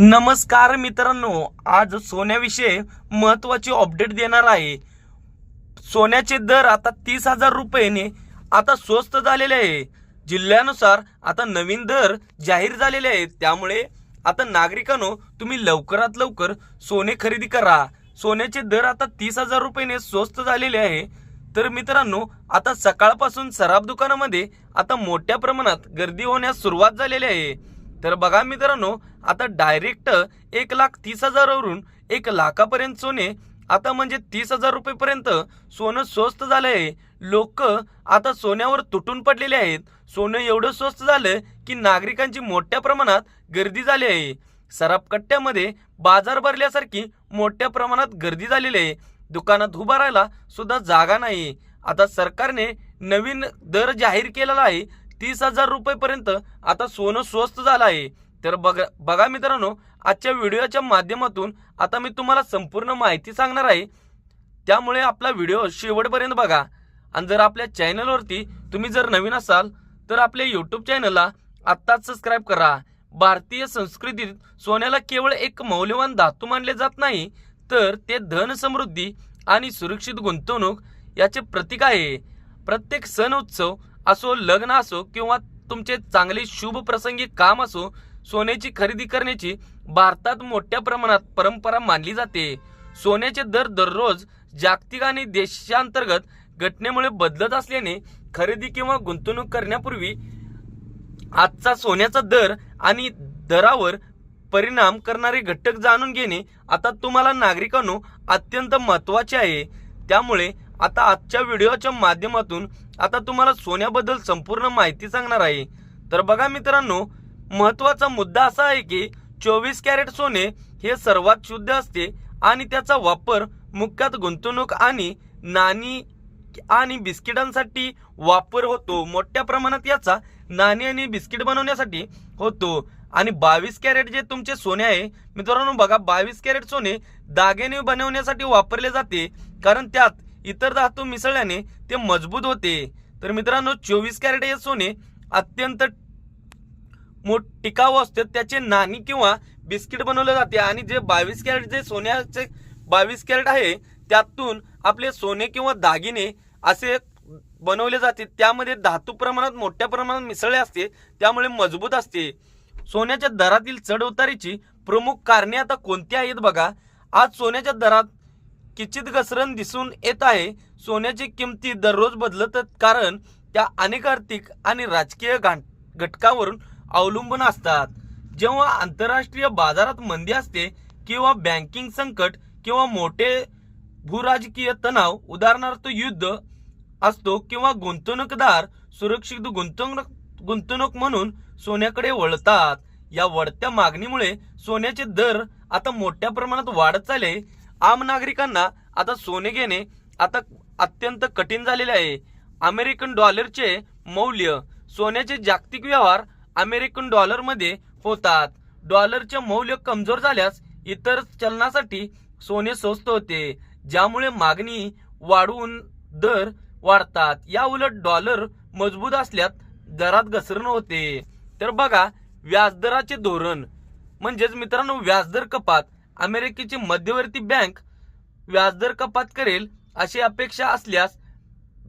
नमस्कार मित्रांनो आज सोन्याविषयी महत्वाची अपडेट देणार आहे. सोन्याचे दर आता तीस हजार रुपयाने आता स्वस्त झालेले आहे. जिल्ह्यानुसार आता नवीन दर जाहीर झालेले आहेत. त्यामुळे आता नागरिकांनो तुम्ही लवकरात लवकर सोने खरेदी करा. सोन्याचे दर आता तीस हजार रुपयाने स्वस्त झालेले आहे. तर मित्रांनो आता सकाळपासून सराफ दुकानामध्ये आता मोठ्या प्रमाणात गर्दी होण्यास सुरुवात झालेली आहे. तर बघा मित्रांनो आता डायरेक्ट एक लाख तीस हजारावरून एक लाखापर्यंत सोने आता म्हणजे तीस हजार रुपयेपर्यंत सोनं स्वस्त झालं आहे लोक आता सोन्यावर तुटून पडलेले आहेत. सोनं एवढं स्वस्त झालं की नागरिकांची मोठ्या प्रमाणात गर्दी झाली आहे. सराफ कट्ट्यामध्ये बाजार भरल्यासारखी मोठ्या प्रमाणात गर्दी झालेली आहे. दुकानात उभारायला सुद्धा जागा नाही. आता सरकारने नवीन दर जाहीर केलेला आहे. तीस हजार रुपयेपर्यंत आता सोनं स्वस्त झालं आहे. तर बघा बघा मित्रांनो आजच्या व्हिडिओच्या माध्यमातून आता मी तुम्हाला संपूर्ण माहिती सांगणार आहे. त्यामुळे आपला व्हिडिओ शेवटपर्यंत बघा. आणि जर आपल्या चॅनलवरती तुम्ही जर नवीन असाल तर आपल्या यूट्यूब चॅनलला आत्ताच सबस्क्राईब करा. भारतीय संस्कृतीत सोन्याला केवळ एक मौल्यवान धातू मानले जात नाही तर ते धन समृद्धी आणि सुरक्षित गुंतवणूक याचे प्रतीक आहे. प्रत्येक सण उत्सव असो लग्न असो किंवा तुमचे चांगले शुभ प्रसंगी काम असो सोन्याची खरेदी करण्याची भारतात मोठ्या प्रमाणात परंपरा मानली जाते. सोन्याचे दर दररोज जागतिक आणि देशांतर्गत घटनेमुळे बदलत असल्याने खरेदी किंवा गुंतवणूक करण्यापूर्वी आजचा सोन्याचा दर आणि दरावर परिणाम करणारे घटक जाणून घेणे आता तुम्हाला नागरिकांनो अत्यंत महत्त्वाचे आहे. त्यामुळे आता आजच्या व्हिडिओच्या माध्यमातून आता तुम्हाला सोन्याबद्दल संपूर्ण माहिती सांगणार आहे. तर बघा मित्रांनो महत्त्वाचा मुद्दा असा आहे की चोवीस कॅरेट सोने हे सर्वात शुद्ध असते आणि त्याचा वापर मुख्यत गुंतवणूक आणि नाणी आणि बिस्किटांसाठी वापर होतो. मोठ्या प्रमाणात याचा नाणी आणि बिस्किट बनवण्यासाठी होतो. आणि बावीस कॅरेट जे तुमचे सोने आहे मित्रांनो बघा बावीस कॅरेट सोने दागिने बनवण्यासाठी वापरले जाते. कारण त्यात इतर धातू मिसळल्याने ते मजबूत होते. तर मित्रांनो चोवीस कॅरेट हे सोने अत्यंत मोठ टिकाऊ असते. त्याचे नाणी किंवा बिस्किट बनवले जाते. आणि जे बावीस कॅरेट जे सोन्याचे बावीस कॅरेट आहे त्यातून आपले सोने किंवा दागिने असे बनवले जाते. त्यामध्ये धातू प्रमाणात मोठ्या प्रमाणात मिसळले असते. त्यामुळे मजबूत असते. सोन्याच्या दरातील चढ उतारीची प्रमुख कारणे आता कोणती आहेत बघा. आज सोन्याच्या दरात किचित घसरण दिसून येत आहे. सोन्याची किमती दररोज बदलत कारण त्या अनेक आर्थिक आणि राजकीय घटकावरून अवलंबून असतात. जेव्हा आंतरराष्ट्रीय बाजारात मंदी असते किंवा बँकिंग संकट किंवा मोठे भूराजकीय तणाव उदाहरणार्थ युद्ध असतो किंवा गुंतवणूकदार सुरक्षित गुंतवणूक गुंतवणूक म्हणून सोन्याकडे वळतात. या वाढत्या मागणीमुळे सोन्याचे दर आता मोठ्या प्रमाणात वाढत चालले. आम नागरिकांना आता सोने घेणे आता अत्यंत कठीण झालेले आहे. अमेरिकन डॉलरचे मौल्य सोन्याचे जागतिक व्यवहार अमेरिकन डॉलरमध्ये होतात. डॉलरचे मौल्य कमजोर झाल्यास इतर चलनासाठी सोने स्वस्त होते. ज्यामुळे मागणी वाढवून दर वाढतात. या उलट डॉलर मजबूत असल्यात दरात घसरण होते. तर बघा व्याजदराचे धोरण. म्हणजेच मित्रांनो व्याजदर कपात. अमेरिकेची मध्यवर्ती बँक व्याजदर कपात करेल अशी अपेक्षा असल्यास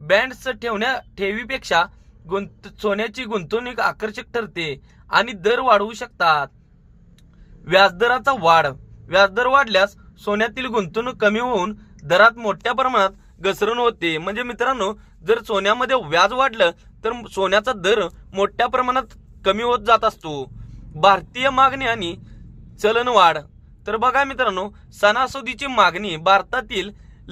बँड्स ठेवण्या ठेवीपेक्षा गुंत सोन्याची गुंतवणूक आकर्षक ठरते आणि दर वाढवू शकतात. व्याजदराचा वाढ. व्याजदर वाढल्यास सोन्यातील गुंतवणूक कमी होऊन दरात मोठ्या प्रमाणात घसरण होते. म्हणजे मित्रांनो जर सोन्यामध्ये व्याज वाढलं तर सोन्याचा दर मोठ्या प्रमाणात कमी होत जात असतो. भारतीय मागणी आणि चलनवाढ. तर बघा मित्रांनो सणासुदीची मागणी भारतातील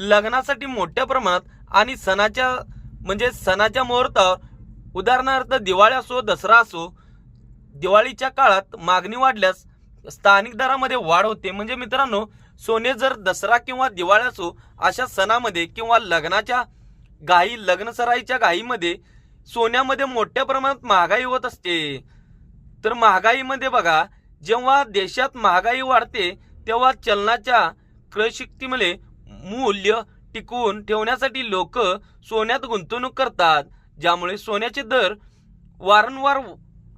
लग्नासाठी मोठ्या प्रमाणात आणि सणाच्या म्हणजे सणाच्या मुहूर्तावर उदाहरणार्थ दिवाळी असो दसरा असो दिवाळीच्या काळात मागणी वाढल्यास स्थानिक दरामध्ये वाढ होते. म्हणजे मित्रांनो सोने जर दसरा किंवा दिवाळी असो अशा सणामध्ये किंवा लग्नाच्या घाई लग्नसराईच्या घाईमध्ये सोन्यामध्ये मोठ्या प्रमाणात महागाई होत असते. तर महागाईमध्ये बघा जेव्हा देशात महागाई वाढते तेव्हा चलनाच्या क्रयशक्तीमुळे मूल्य टिकवून ठेवण्यासाठी लोक सोन्यात गुंतवणूक करतात ज्यामुळे सोन्याचे दर वारंवार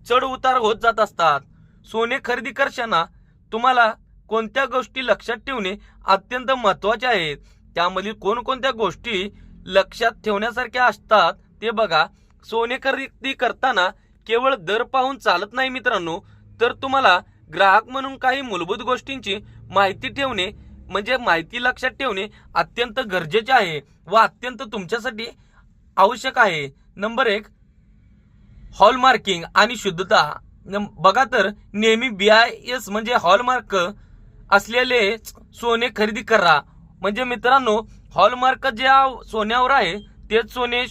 चढ उतार होत जात असतात. सोने खरेदी करताना तुम्हाला कोणत्या गोष्टी लक्षात ठेवणे अत्यंत महत्त्वाचे आहेत त्यामधील कोणकोणत्या गोष्टी लक्षात ठेवण्यासारख्या असतात ते बघा. सोने खरेदी करताना केवळ दर पाहून चालत नाही मित्रांनो तर तुम्हाला ग्राहक म्हणून काही मूलभूत गोष्टींची माहिती ठेवणे म्हणजे माहिती लक्षात ठेवणे अत्यंत गरजेचे आहे व अत्यंत तुमच्यासाठी आवश्यक आहे. नंबर एक हॉलमार्किंग आणि शुद्धता. बघा तर नेहमी बी आय एस म्हणजे हॉलमार्क असलेले सोने खरेदी करा. म्हणजे मित्रांनो हॉलमार्क ज्या सोन्यावर आहे तेच सोने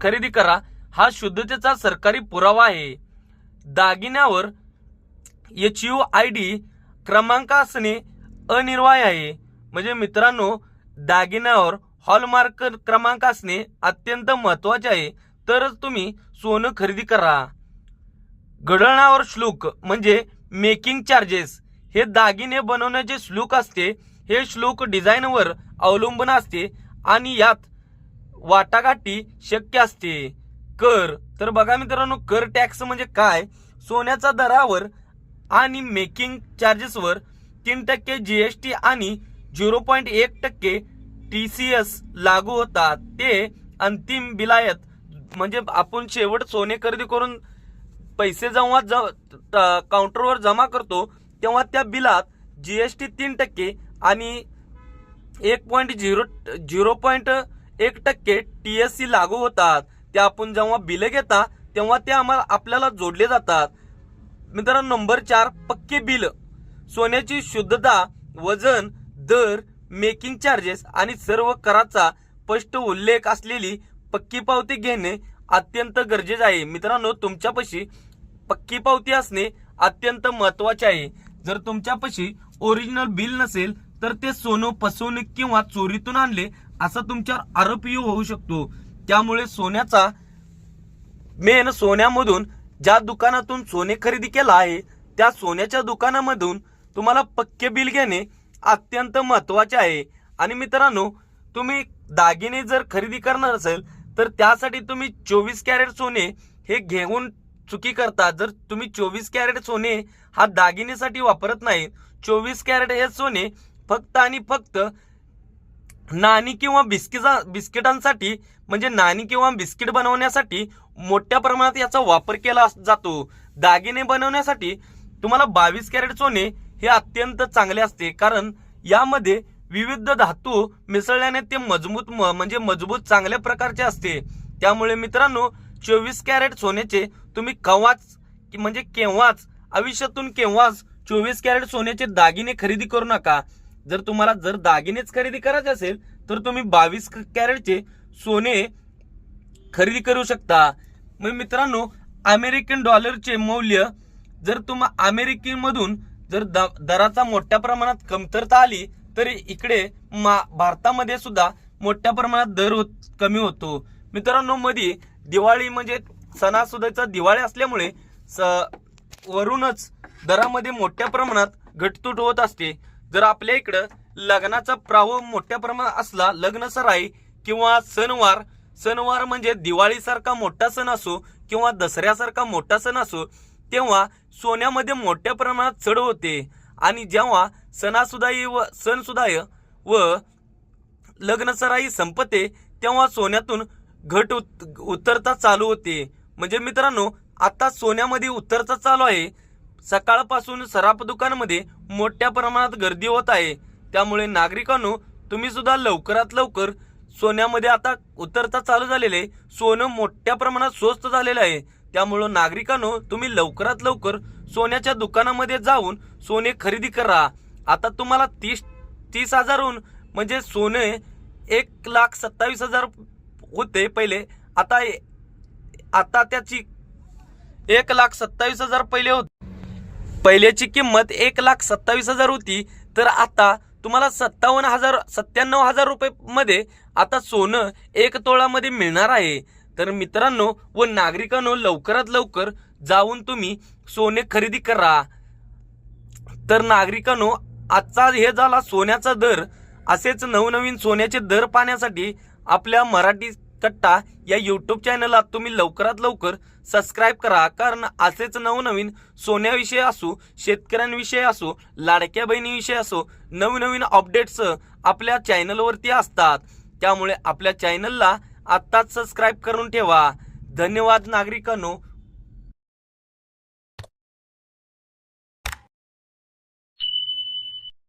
खरेदी करा. हा शुद्धतेचा सरकारी पुरावा आहे. दागिन्यावर एच यू आय डी क्रमांक असणे अनिर्वाय आहे. म्हणजे मित्रांनो दागिन्यावर हॉलमार्क क्रमांक असणे अत्यंत महत्त्वाचे आहे. तरच तुम्ही सोनं खरेदी करा. घडळणावर श्लोक म्हणजे मेकिंग चार्जेस हे दागिने बनवण्याचे श्लोक असते. हे श्लोक डिझाईनवर अवलंबून असते आणि यात वाटाघाटी शक्य असते. कर. तर बघा मित्रांनो कर टॅक्स म्हणजे काय? सोन्याचा दरावर आणि मेकिंग चार्जेसवर तीन टक्के जीएसटी आणि झिरो पॉईंट एक टक्के टी सी एस लागू होतात. ते अंतिम बिलायत. म्हणजे आपण शेवट सोने खरेदी करून पैसे जेव्हा ज- काउंटरवर जमा करतो तेव्हा त्या बिलात जीएसटी तीन टक्के आणि एक पॉईंट झिरो झिरो पॉईंट एक टक्के टी एस सी लागू होतात. ते आपण जेव्हा बिले घेता तेव्हा ते आम्हाला आपल्याला जोडले जातात. मित्रांनो नंबर चार पक्के बिल. सोन्याची शुद्धता वजन दर मेकिंग चार्जेस आणि सर्व कराचा स्पष्ट उल्लेख असलेली पक्की पावती घेणे अत्यंत गरजेचे आहे. मित्रांनो तुमच्यापाशी पक्की पावती असणे अत्यंत महत्त्वाचे आहे. जर तुमच्यापाशी ओरिजिनल बिल नसेल तर ते सोनं फसवणूक किंवा चोरीतून आणले असा तुमच्यावर आरोपही होऊ शकतो. त्यामुळे सोन्याचा मेन सोन्यामधून ज्या दुकानातून सोने खरेदी केला आहे त्या सोन्याच्या दुकानामधून तुम्हाला पक्के बिल घेणे अत्यंत महत्त्वाचे आहे. आणि मित्रांनो तुम्ही दागिने जर खरेदी करणार असेल तर त्यासाठी तुम्ही चोवीस कॅरेट सोने हे घेऊन चुकी करता. जर तुम्ही चोवीस कॅरेट सोने हा दागिनेसाठी वापरत नाही चोवीस कॅरेट हे सोने फक्त आणि फक्त नाणी किंवा बिस्किटा बिस्किटांसाठी म्हणजे नाणी किंवा बिस्किट बनवण्यासाठी मोठ्या प्रमाणात याचा वापर केला जातो. दागिने बनवण्यासाठी तुम्हाला बावीस कॅरेट सोने हे अत्यंत चांगले असते. कारण यामध्ये विविध धातू मिसळल्याने ते मजबूत म- म्हणजे मजबूत चांगल्या प्रकारचे असते. त्यामुळे मित्रांनो चोवीस कॅरेट सोन्याचे तुम्ही केव्हाच म्हणजे केव्हाच आयुष्यातून केव्हाच चोवीस कॅरेट सोन्याचे दागिने खरेदी करू नका. जर तुम्हाला जर दागिनेच खरेदी करायचे असेल तर तुम्ही बावीस कॅरेटचे सोने खरेदी करू शकता. मग मित्रांनो अमेरिकन डॉलरचे मौल्य जर तुम्हा अमेरिकेमधून जर द- दराचा मोठ्या प्रमाणात कमतरता आली तरी इकडे मा- भारतामध्ये सुद्धा मोठ्या प्रमाणात दर होत कमी होतो. मित्रांनो मध्ये दिवाळी म्हणजे सणासुदाचा दिवाळी असल्यामुळे स- वरूनच दरामध्ये मोठ्या प्रमाणात घटतूट होत असते. जर आपल्या इकडं लग्नाचा प्राव मोठ्या प्रमाणात असला लग्न सराई किंवा सणवार सणवार म्हणजे दिवाळीसारखा मोठा सण असो किंवा दसऱ्यासारखा मोठा सण असो तेव्हा सोन्यामध्ये मोठ्या प्रमाणात चढ होते. आणि जेव्हा सणासुदाई व सणसुदाय व लग्न सराई संपते तेव्हा सोन्यातून घट उत- उतरता चालू होते. म्हणजे मित्रांनो आता सोन्यामध्ये उतरता चालू आहे. सकाळपासून सराफ दुकानामध्ये मोठ्या प्रमाणात गर्दी होत आहे. त्यामुळे नागरिकांनो तुम्ही सुद्धा लवकरात लवकर सोन्यामध्ये आता उतरता चालू झालेले सोनं मोठ्या प्रमाणात स्वस्त झालेलं आहे. त्यामुळं नागरिकांनो तुम्ही लवकरात लवकर सोन्याच्या दुकानामध्ये जाऊन सोने खरेदी करा. आता तुम्हाला तीस तीस हजारहून म्हणजे सोने एक लाख सत्तावीस हजार होते पहिले. आता आता त्याची एक लाख सत्तावीस हजार पहिले होत. पहिल्याची किंमत एक लाख सत्तावीस हजार होती. तर आता तुम्हाला सत्तावन्न हजार सत्त्याण्णव हजार रुपयेमध्ये आता सोनं एक तोळामध्ये मिळणार आहे. तर मित्रांनो व नागरिकांनो लवकरात लवकर जाऊन तुम्ही सोने खरेदी करा. तर नागरिकांनो आजचा हे झाला सोन्याचा दर. असेच नवनवीन सोन्याचे दर पाहण्यासाठी आपल्या मराठी कट्टा या यूट्यूब चॅनलला तुम्ही लवकरात लवकर सबस्क्राईब करा. कारण असेच नवनवीन सोन्याविषयी असो शेतकऱ्यांविषयी असो लाडक्या बहिणीविषयी असो नवनवीन अपडेट्स आपल्या चॅनलवरती असतात. त्यामुळे आपल्या चॅनलला आत्ताच सबस्क्राईब करून ठेवा. धन्यवाद नागरिकांनो.